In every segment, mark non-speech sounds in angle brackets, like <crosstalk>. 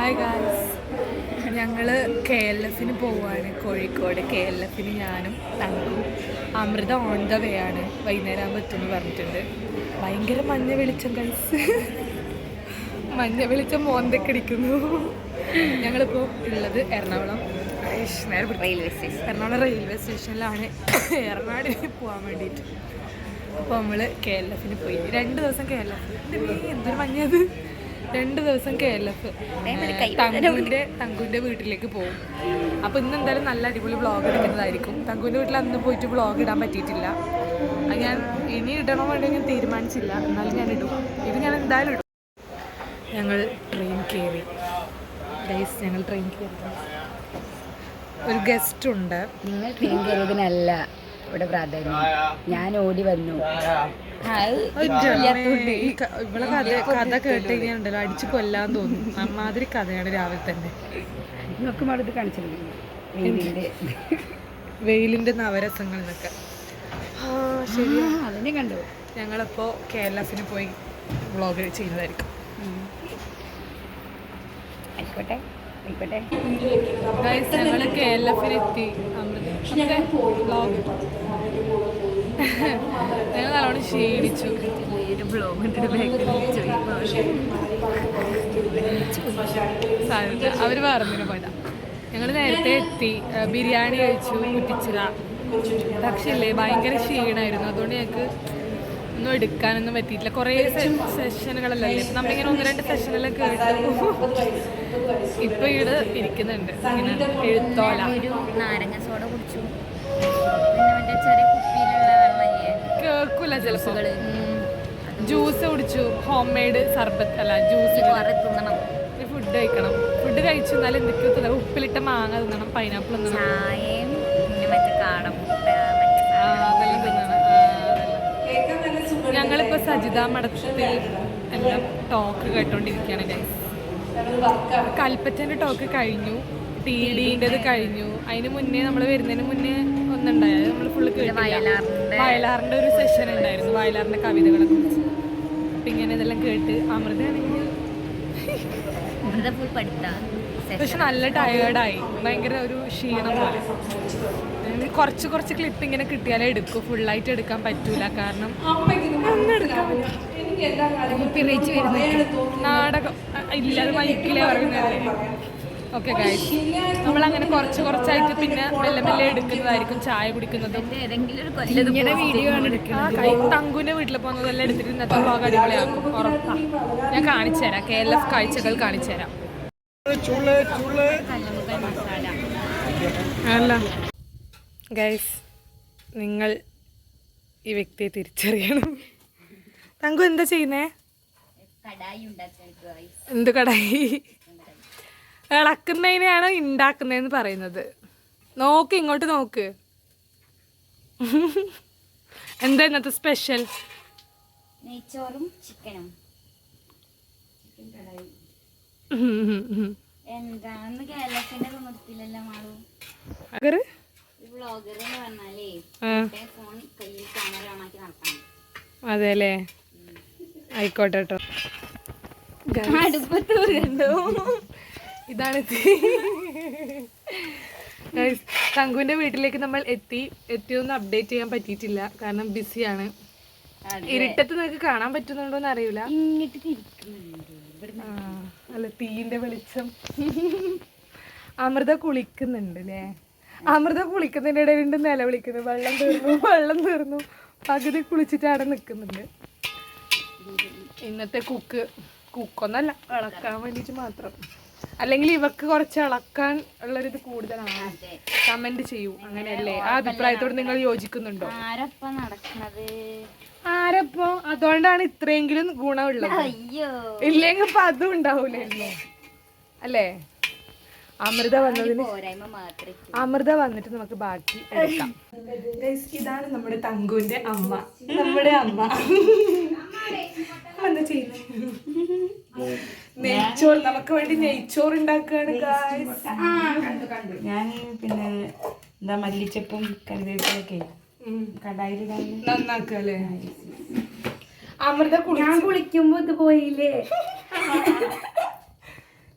Hi guys ഞങ്ങൾ K L എഫിന് പോവുകയാണ് കോഴിക്കോട് കെ എൽ എഫിന് ഞാനും തങ്കും അമൃത ഓൺ ദ വേ ആണ്. വൈകുന്നേരം ആകുമ്പോൾ എത്തുമെന്ന് പറഞ്ഞിട്ടുണ്ട്. ഭയങ്കര മഞ്ഞ വെളിച്ചം ഗൈസ് മഞ്ഞ വെളിച്ചം മോന്തക്കടിക്കുന്നു ഞങ്ങളിപ്പോൾ ഉള്ളത് Ernakulam. Railway station Ernakulam railway സ്റ്റേഷനിലാണ് എറണാകുളം പോകാൻ വേണ്ടിയിട്ട് അപ്പോൾ നമ്മൾ കെ എൽ എഫിന് പോയി. രണ്ട് ദിവസം കെ എൽ എഫ് എന്തൊരു മഞ്ഞത് രണ്ട് ദിവസം കെ എൽ എഫ്. തങ്കുവിന്റെ തങ്കുവിന്റെ തങ്കുവിന്റെ തങ്കുവിന്റെ വീട്ടിലേക്ക് പോകും. അപ്പോൾ ഇന്ന് എന്തായാലും നല്ല അടിപൊളി വ്ളോഗ് എടുക്കുന്നതായിരിക്കും. തങ്കുവിന്റെ വീട്ടിൽ അന്ന് പോയിട്ട് വ്ളോഗ് ഇടാൻ പറ്റിയിട്ടില്ല. അത് ഞാൻ ഇനി ഇടണോ വേണ്ടോ ഞാൻ തീരുമാനിച്ചില്ല. എന്നാലും ഞാൻ ഇടും. ഇത് ഞാൻ എന്തായാലും ഇടും. ഞങ്ങൾ ട്രെയിൻ കയറി. ഗൈസ് ഞങ്ങൾ ട്രെയിൻ കയറി. ഒരു ഗസ്റ്റ് ഉണ്ട്. നിങ്ങൾ ട്രെയിൻ കയറിയതിനല്ല. ഇവിടെ പ്രാധാന്യം. ഞാൻ ഓടി വന്നു. ഇവിടെ കഥ കഥ കേട്ട് കഴിഞ്ഞാൽ അടിച്ചു കൊല്ലാൻ തോന്നുന്നു അമ്മാതിരി കഥയാണ് രാവിലെ തന്നെ. നിങ്ങൾക്ക് അടുത്ത് കാണിച്ചിട്ടുണ്ട് വെയിലിന്റെ വെയിലിന്റെ നവരസങ്ങൾ എന്നൊക്കെ ആ ശരി. അതിനെ കണ്ടു. ഞങ്ങളിപ്പോ കെ എൽ എഫിന് പോയി വ്ളോഗ് ചെയ്യുന്നതായിരിക്കും. ആയിക്കോട്ടെ. ആയിക്കോട്ടെ. ഞങ്ങൾ കെ എൽ വ്ളോഗ് ഞങ്ങൾ ഒരു ബ്ലോഗ് അവർ നേരത്തെ എത്തി. ബിരിയാണി കഴിച്ചു കുറ്റിച്ചില്ല പക്ഷേ ഇല്ലേ ഭയങ്കര ക്ഷീണമായിരുന്നു അതുകൊണ്ട് ഞങ്ങൾക്ക് ഒന്നും എടുക്കാനൊന്നും പറ്റിയിട്ടില്ല. കുറേ സെഷനുകളല്ലേ നമ്മളിങ്ങനെ ഒന്ന് രണ്ട് സെഷനിലൊക്കെ കേട്ടു ഇപ്പൊ ഇവിടെ ഇരിക്കുന്നുണ്ട്. ഇങ്ങനെ എഴുത്തോല. ഒരു നാരങ്ങ സോഡ കുടിച്ചു പിന്നെ ചെറിയ കുപ്പിയിലുള്ള കേൾക്കൂല ചിലപ്പോൾ ജ്യൂസ് കുടിച്ചു. ഹോം മെയ്ഡ് സർബത്ത് അല്ല ജ്യൂസ് തിന്നണം. ഫുഡ് കഴിക്കണം. ഫുഡ് കഴിച്ചു എന്നാലും എന്തൊക്കെയോ തിന്നണം. ഉപ്പിലിട്ട മാങ്ങ തിന്നണം പൈനാപ്പിൾ തിന്നണം. ചായയും പിന്നെ മറ്റേ കാടമുട്ട ഞങ്ങളിപ്പോ സജിത മഠത്തിൽ എല്ലാം ടോക്ക് കേട്ടോണ്ടിരിക്കുകയാണ് ഗൈസ് കൽപ്പറ്റന്റെ ടോക്ക് കഴിഞ്ഞു. ടി ഡിന്റെത് കഴിഞ്ഞു. അതിന് മുന്നേ നമ്മൾ വരുന്നതിന് മുന്നേ ഒന്നുണ്ടായത് നമ്മൾ ഫുള്ള് കേട്ടില്ല വയലാറിന്റെ വയലാറിന്റെ ഒരു സെഷൻ ഉണ്ടായിരുന്നു. വയലാറിന്റെ കവിതകളെ കുറിച്ച്. അപ്പം ഇങ്ങനെ ഇതെല്ലാം കേട്ട് അമൃതയാണെങ്കിൽ വെറുതെ ഫുൾ പക്ഷെ നല്ല ടയേർഡായി ഭയങ്കര ഒരു ക്ഷീണം പോലെ. കുറച്ച് കുറച്ച് ക്ലിപ്പ് ഇങ്ങനെ കിട്ടിയാലേ എടുക്കൂ. ഫുള്ളായിട്ട് എടുക്കാൻ പറ്റൂല. കാരണം വരുന്നു നാടകം. ഇല്ല മൈക്കിലേ പറയുന്നത്. ഓക്കെ ഗൈസ് നമ്മളങ്ങനെ കുറച്ച് കുറച്ചായിട്ട് പിന്നെ മെല്ലെ മെല്ലെ എടുക്കുന്നതായിരിക്കും. ചായ കുടിക്കുന്നതും ഇങ്ങനെ വീഡിയോ ആണ് എടുക്കുന്നത് തങ്കുവിന്റെ വീട്ടിൽ പോകുന്നതെല്ലാം എടുത്തിട്ട് ഇന്നത്തെ വ്ളോഗ് അടിപൊളിയാക്കും. ഉറപ്പാ. ഞാൻ കാണിച്ചു തരാം. കെ എൽ എഫ് കാഴ്ചകൾ കാണിച്ചു തരാം. അല്ല ഗൈസ് നിങ്ങൾ ഈ വ്യക്തിയെ തിരിച്ചറിയണം. തങ്കു എന്താ ചെയ്യുന്നേ. എന്ത് കടായി? ഇളക്കുന്നതിനെയാണ് ഉണ്ടാക്കുന്നതെന്ന് പറയുന്നത്. നോക്ക് ഇങ്ങോട്ട് നോക്ക്. എന്താ ഇന്നത്തെ സ്പെഷ്യൽ നെയ്ച്ചോറും ചിക്കനും കേരളത്തിന്റെ വ്ളോഗർ എന്ന് പറഞ്ഞാലേ ഫോൺ കയ്യിൽ ക്യാമറ ഓണാക്കി നടത്തണം അതെ അല്ലേ ആയിക്കോട്ടെ കേട്ടോ അടുപ്പത്ത് ഇതാണ് തങ്കുവിന്റെ വീട്ടിലേക്ക് നമ്മൾ എത്തി. എത്തിയൊന്നും അപ്ഡേറ്റ് ചെയ്യാൻ പറ്റിയിട്ടില്ല. കാരണം ബിസിയാണ് ഇരുട്ടത്ത് നിങ്ങൾക്ക് കാണാൻ പറ്റുന്നുണ്ടോ എന്ന് അറിയില്ല ഇങ്ങിട്ട് അല്ല തീന്റെ വെളിച്ചം. അമൃത കുളിക്കുന്നുണ്ട് അല്ലേ അമൃത കുളിക്കുന്നതിന്റെ ഇടയിൽ ഉണ്ട് നിലവിളിക്കുന്നത് വെള്ളം തീർന്നു വെള്ളം തീർന്നു. പകുതി കുളിച്ചിട്ട് അവിടെ നിൽക്കുന്നുണ്ട്. ഇന്നത്തെ കുക്ക് കുക്കൊന്നല്ല ഇളക്കാൻ വേണ്ടിയിട്ട് മാത്രം. അല്ലെങ്കിൽ ഇവക്ക് കുറച്ച് ഇളക്കാൻ ഉള്ളൊരിത് കൂടുതലാണ്. കമന്റ് ചെയ്യൂ അങ്ങനെയല്ലേ? ആ അഭിപ്രായത്തോട് നിങ്ങൾ യോജിക്കുന്നുണ്ടോ? ആരപ്പ ആരപ്പോ അതുകൊണ്ടാണ് ഇത്രയെങ്കിലും ഗുണമുള്ളത്. അയ്യോ. ഇല്ലെങ്കിൽ ഇപ്പൊ അതും ഉണ്ടാവൂലായിരുന്നു അല്ലേ? അമൃത വന്നതിന് അമൃത വന്നിട്ട് നമുക്ക് ബാക്കി എടുക്കാം. ഇതാണ് നമ്മുടെ തങ്കുവിന്റെ അമ്മ. നമ്മുടെ അമ്മ. എന്താ ചെയ്യുന്നത് നെയ്ച്ചോർ നമുക്ക് വേണ്ടി നെയ്ച്ചോർ ഉണ്ടാക്കുകയാണ്. ഞാൻ പിന്നെ എന്താ മല്ലിച്ചപ്പും കറിവേപ്പിലൊക്കെ അമൃത കുളിച്ചു കുളിക്കുമ്പോ ഇത് പോയില്ലേ?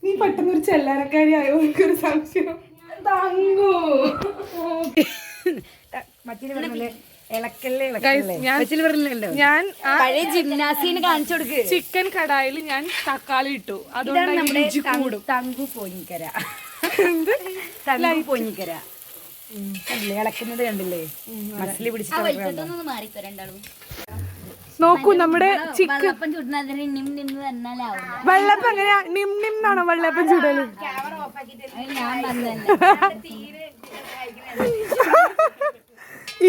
നീ പെട്ടെന്ന് ഒരു ചെല്ലാനക്കാരി ആയോ? എനിക്കൊരു സംശയം. തങ്കു മറ്റേ പറഞ്ഞില്ലേ? ഞാൻ- ഞാൻ ആ പഴയ ജിംനാസിന് കാണിച്ചു കൊടുക്ക്. ചിക്കൻ കടായിൽ ഞാൻ തക്കാളി ഇട്ടു. അതുകൊണ്ട് നമ്മുടെ തങ്കു പോഞ്ഞിക്കര തങ്കു പോഞ്ഞിക്കര കണ്ടില്ലേ? ഇളക്കുന്നത് കണ്ടില്ലേ? മസിലി പിടിച്ചിട്ട് നോക്കൂ നമ്മുടെ ചിക്കൻ വെള്ളപ്പം എങ്ങനെയാ? നിം നിം എന്നാണോ വെള്ളപ്പം ചൂടൽ? അത് ഞാൻ വന്നല്ല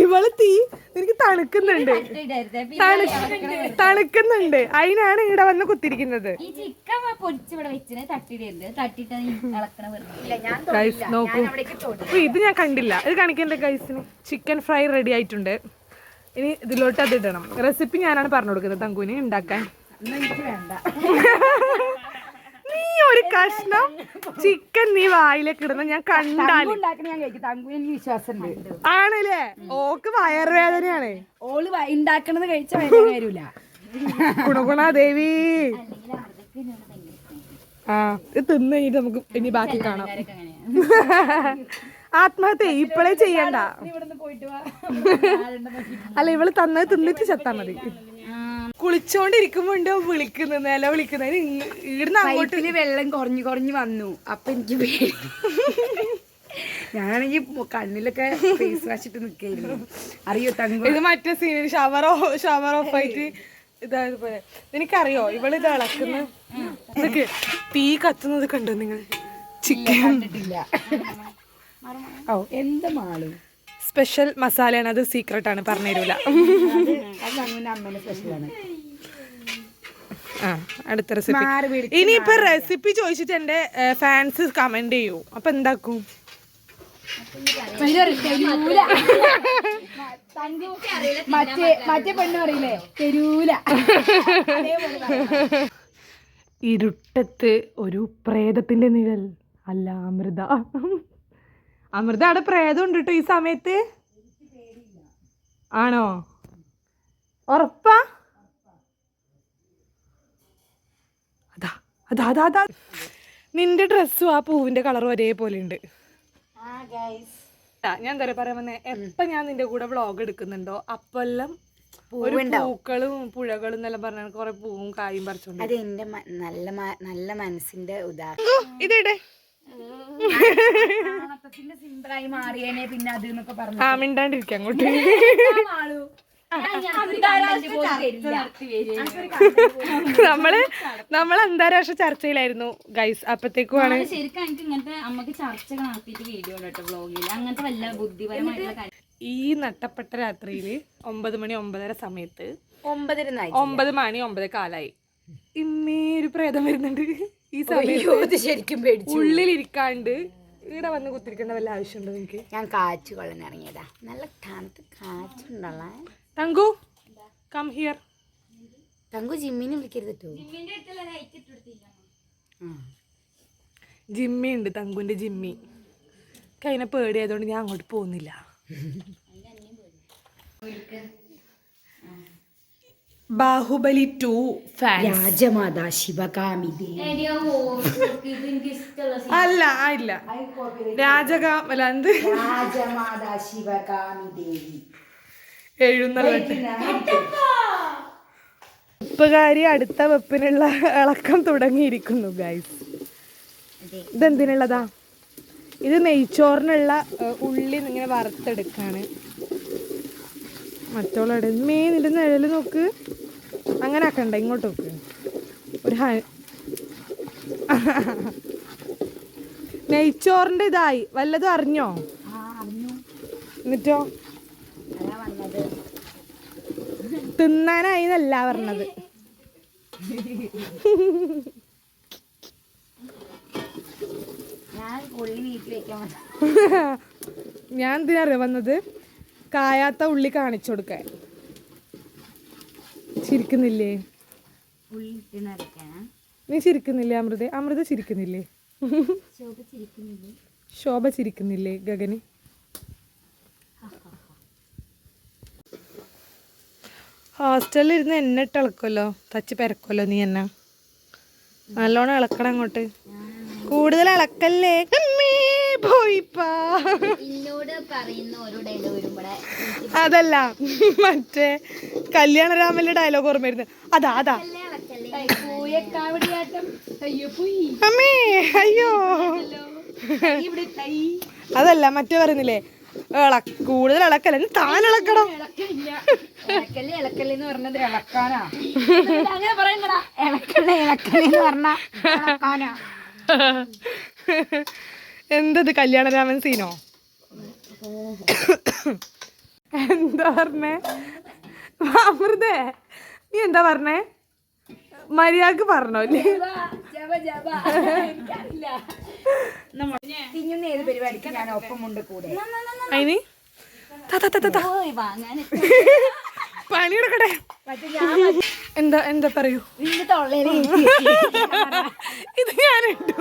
ഇവൾ തീ എനിക്ക് തണുക്കുന്നുണ്ട്. തണുക്കുന്നുണ്ട്. അതിനാണ് ഇവിടെ വന്ന് കുത്തിരിക്കുന്നത്. ഗൈസ് നോക്കൂ. ഇത് ഞാൻ കണ്ടില്ല. ഇത് കാണിക്കണ്ടേ ഗൈസിന് ചിക്കൻ ഫ്രൈ റെഡി ആയിട്ടുണ്ട്. ഇനി ഇതിലോട്ട് അത് ഇടണം. റെസിപ്പി ഞാനാണ് പറഞ്ഞു കൊടുക്കുന്നത് തങ്കുവിനെ. ഉണ്ടാക്കാൻ. <laughs> ഒരു കഷ്ണം ചിക്കൻ നീ വായിലേക്ക് ഇടുന്ന. ഞാൻ കണ്ടാൽ ആണല്ലേ? ഓക്ക് വയറുവേദനയാണ് ഓൾ ഉണ്ടാക്കണത് കഴിച്ച വരൂല. ഗുണഗുണ ദേവി. ആ ഇത് തിന്ന് കഴിഞ്ഞിട്ട് നമുക്ക് ഇനി ബാക്കി കാണാം. ആത്മഹത്യ ഇപ്പഴേ ചെയ്യണ്ട. അല്ല ഇവൾ തന്നത് തിന്നിട്ട് ചത്താ മതി. ഉണ്ട് വിളിക്കുന്നത്? നില വിളിക്കുന്നത്. ഇവിടുന്ന് അങ്ങോട്ട് വെള്ളം കുറഞ്ഞു കുറഞ്ഞു വന്നു. അപ്പൊ എനിക്ക് പേടി. ഞാനാണെങ്കിൽ കണ്ണിലൊക്കെ ഫേസ് വാഷ് ഇട്ട് നിക്കായിരുന്നു. അറിയോ തങ്കു? ഇത് മറ്റേ സീനിൽ ഷവർ ഷവർ ഓഫ് ആയിട്ട് ഇതായത് പോലെ. നിനക്കറിയോ? ഇവൾ ഇത് ഇളക്കുന്ന ഇതൊക്കെ തീ കത്തുന്നത് കണ്ടോ നിങ്ങൾ ചിക്കൻ. കണ്ടിട്ടില്ല. ഓ എന്താ മാളു? സ്പെഷ്യൽ മസാലയാണ്. അത് സീക്രട്ടാണ് പറഞ്ഞുതരൂല. തങ്കുവിന്റെ സ്പെഷ്യലാണ് അടുത്ത റെസിപ്പി ഇനിയിപ്പോ റെസിപ്പി ചോദിച്ചിട്ട് എന്റെ ഫാൻസ് കമന്റ് ചെയ്യൂ. അപ്പൊ എന്താക്കും? മറ്റേ മറ്റേ പെണ്ണ് പറയില്ലേ? തെരൂല. ഇരുട്ടത്ത് ഒരു പ്രേതത്തിന്റെ നിഴൽ. അല്ല അമൃത. അമൃത അവിടെ പ്രേതം ഉണ്ട് കേട്ടോ ഈ സമയത്ത്? ആണോ? ഉറപ്പാ? അതാ അതാ അതാ അതാ നിന്റെ ഡ്രസ്സും ആ പൂവിന്റെ കളറും ഒരേപോലെ ഉണ്ട് ഞാൻ എന്താ പറയാ വന്നേ എപ്പ ഞാൻ നിന്റെ കൂടെ വ്ളോഗ് എടുക്കുന്നുണ്ടോ അപ്പെല്ലാം ഒരു പൂക്കളും പുഴകളും എന്നെല്ലാം പറഞ്ഞാൽ കുറെ പൂവും കായും പറിച്ചോണ്ട് അത് എന്റെ നല്ല നല്ല മനസ്സിന്റെ ഉദാഹരണം ഇതിടെ സിമ്പിളായി മാറിയേനെ പിന്നെ അത് എന്നൊക്കെ പറഞ്ഞു ആ മിണ്ടാണ്ടിരിക്കാം അങ്ങോട്ട് <laughs> നമ്മൾ നമ്മൾ അന്താരാഷ്ട്ര ചർച്ചയിലായിരുന്നു ഗൈസ് അപ്പത്തേക്കുമാണ് ആണ് ശരിക്കും എനിക്ക് ഇങ്ങനത്തെ അമ്മയ്ക്ക് ചർച്ചകൾ നടത്തിയിട്ട് വീഡിയോ കേട്ടോ വ്ളോഗിൽ അങ്ങനത്തെ വല്ല ബുദ്ധിപരമായിട്ടുള്ള ഈ നട്ടപ്പെട്ട രാത്രിയിൽ ഒമ്പത് മണി ഒമ്പതര സമയത്ത് ഒമ്പതര ഒമ്പത് മണി ഒമ്പത് കാലായി. ഇമ്മേ ഒരു പ്രേതം വരുന്നുണ്ട്. ഈ സമയത്ത് ശരിക്കും ഉള്ളിലിരിക്കാണ്ട് ഇവിടെ വന്ന് കുത്തിരിക്കേണ്ട വല്ല ആവശ്യമുണ്ടോ നിങ്ങൾക്ക് ഞാൻ കാച്ചു കൊള്ളൻ ഇറങ്ങിയതാ. നല്ല തണുത്ത് കാറ്റുണ്ടല്ല. തങ്കു കം ഹിയർ തങ്കു ജിമ്മിനെ വിളിക്കരുത് ജിമ്മി ഉണ്ട് തങ്കുന്റെ ജിമ്മി. കൈനെ പേടിയായതുകൊണ്ട് ഞാൻ അങ്ങോട്ട് പോകുന്നില്ല. ബാഹുബലി ടു ഫാൻ രാജമാതാ ശിവകാമി അല്ല ഇല്ല രാജകാമല എന്ത്? രാജമാതാ ശിവകാമിദേവി എഴുന്നള്ളട്ട്. ഉപ്പുകാരി അടുത്ത വെപ്പിനുള്ള ഇളക്കം തുടങ്ങിയിരിക്കുന്നു ഗൈസ് ഇതെന്തിനുള്ളതാ? ഇത് നെയ്ച്ചോറിനുള്ള ഉള്ളി ഇങ്ങനെ വറുത്തെടുക്കാണ്. മറ്റോളടെ മേ നിന്റെ നിഴൽ നോക്ക്. അങ്ങനെ ആക്കണ്ട ഇങ്ങോട്ട് നോക്ക്. ഒരു ഹ നെയ്ച്ചോറിന്റെ ഇതായി. വല്ലതും അറിഞ്ഞോ. എന്നിട്ടോ? തിന്നാനായി എന്നല്ല പറഞ്ഞത്. ഞാൻ എന്തിനറിയാ വന്നത്? കായാത്ത ഉള്ളി കാണിച്ചു കൊടുക്കാൻ. ചിരിക്കുന്നില്ലേ? നീ ചിരിക്കുന്നില്ലേ അമൃത? അമൃത ചിരിക്കുന്നില്ല? ശോഭ ചിരിക്കുന്നില്ലേ ഗഗന്? ഹോസ്റ്റലിൽ ഇരുന്ന് എന്നെ ഇട്ട് ഇളക്കുമല്ലോ തച്ച് പെരക്കുമല്ലോ നീ എന്നാ? നല്ലോണം ഇളക്കണം അങ്ങോട്ട്. കൂടുതൽ ഇളക്കല്ലേ? പോയിപ്പാ അതല്ല മറ്റേ കല്യാണരാമന്റെ ഡയലോഗ് ഓർമ്മ വരുന്നത് അതാ. അതാ അമ്മേ അയ്യോ. അതല്ല മറ്റേ പറയുന്നില്ലേ? ഇള കൂടുതൽ ഇളക്കല്ല? ഇനി താൻ ഇളക്കണം? ഇളക്കൽ ഇളക്കൽ ഇളക്കൽ ഇളക്കൽ എന്തത് കല്യാണരാമൻ സീനോ? എന്താ പറഞ്ഞേ? അമൃതേ നീ എന്താ പറഞ്ഞേ? മര്യാദയ്ക്ക് പറഞ്ഞോ അല്ലേ? ജപ ജപ എനിക്കറിയില്ല. തിന്നുന്ന ഏത് പരിപാടിക്ക് ഞാൻ ഒപ്പമുണ്ട് കൂടെ? അതിന് താ, താ, താ, താ, താ. പോയി വാങ്ങാൻ പണിയെടുക്കട്ടെ എന്താ എന്താ പറയൂ? ഇത് ഞാൻ ഇട്ടു.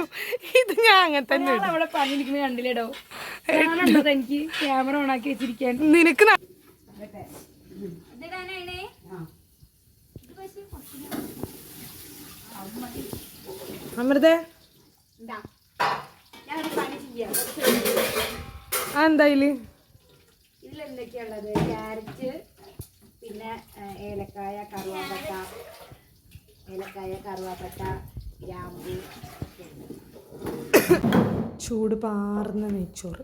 ഇത് ഞാൻ അങ്ങനെ തന്നെ അവിടെ കണ്ടില്ലേടോ? എനിക്ക് ക്യാമറ ഓണാക്കി വെച്ചിരിക്കാൻ. നിനക്ക് ന- ഇതിടാനാണേ അമൃതേ? എന്താ? ഇതിൽ? ഇതിലെന്തൊക്കെയുള്ളത് ക്യാരറ്റ് പിന്നെ ഏലക്കായ കറുവാപ്പട്ട ഏലക്കായ കറുവാപ്പട്ട ഗ്രാമ്പു ചൂട് പാർന്ന നെയ്ച്ചോറ്.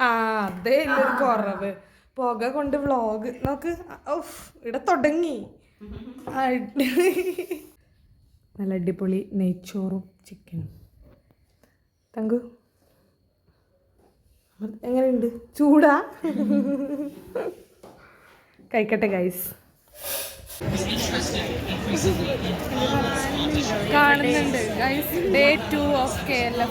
ആ അതേ ഒരു കുറവ്. പുക കൊണ്ട് വ്ളോഗ്. നോക്ക് ഓഫ് ഇവിടെ തുടങ്ങി. നല്ല അടിപൊളി നെയ്ച്ചോറും ചിക്കനും തങ്കു എങ്ങനെയുണ്ട്? ചൂടാ? കഴിക്കട്ടെ ഗൈസ് കാണുന്നുണ്ട് guys day two of Keralam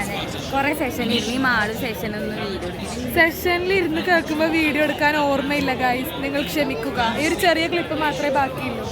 അതെ സെഷൻ ഇനി മാൾ സെഷൻ ഒന്ന് വീഡിയോ സെഷനിൽ ഇരുന്ന് കേൾക്കുമ്പോൾ വീഡിയോ എടുക്കാൻ ഓർമ്മയില്ല ഗൈസ് നിങ്ങൾ ക്ഷമിക്കുക. ഈ ഒരു ചെറിയ ക്ലിപ്പ് മാത്രമേ ബാക്കിയുള്ളൂ.